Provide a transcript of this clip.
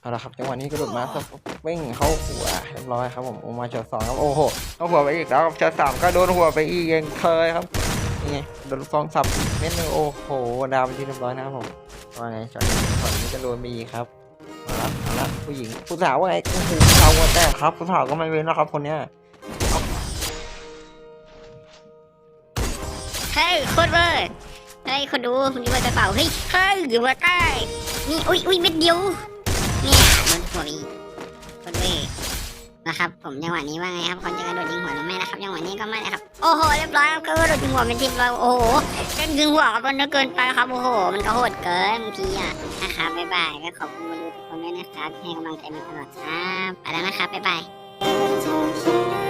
เอาละครับจังหวะนี้กระโดดมาสเป้งเข้าหัวเรียบร้อยครับผมโอมาช็อตสองครับโอ้โหเข้าหัวไปอีกแล้วครับช็อตสามก็โดนหัวไปอีกยังเคยครับนี่ไงโดนลูกซองสับเม็ดนึงโอ้โหดาวไปที่เรียบร้อยนะครับผมว่าไงช็อตช็อตนี้จะโดนไปอีกครับมาละมาละผู้หญิงผู้สาวว่าไงผู้สาวหัวแตกครับผู้สาวก็ไม่เว้นนะครับคนเนี้ยเฮ้ยโคตรเวอร์เฮ้ยคนดูคนดูไปเป่าเฮ้ยเฮ้ยอยู่มาใกล้นี่อุ้ยอุ้ยเม็ดเดียว หัวอีกคนเวนะครับผมจังหวะนี้ว่าไงครับคนจะกระโดดยิงหัวหรือไม่นะครับจังหวะนี้ก็ไม่นะครับโอ้โหเรียบร้อยครับก็กระโดดยิงหัวเป็นทีมเราโอ้โหก็ยิงหัวกันเกินไปครับโอ้โห มันก็โหดเกินบางทีอะนะครับบ๊ายบายก็ขอบคุณมาดูทุกคนด้วยนะครับที่ให้กำลังใจมาตลอดครับไปแล้วนะครับบ๊ายบาย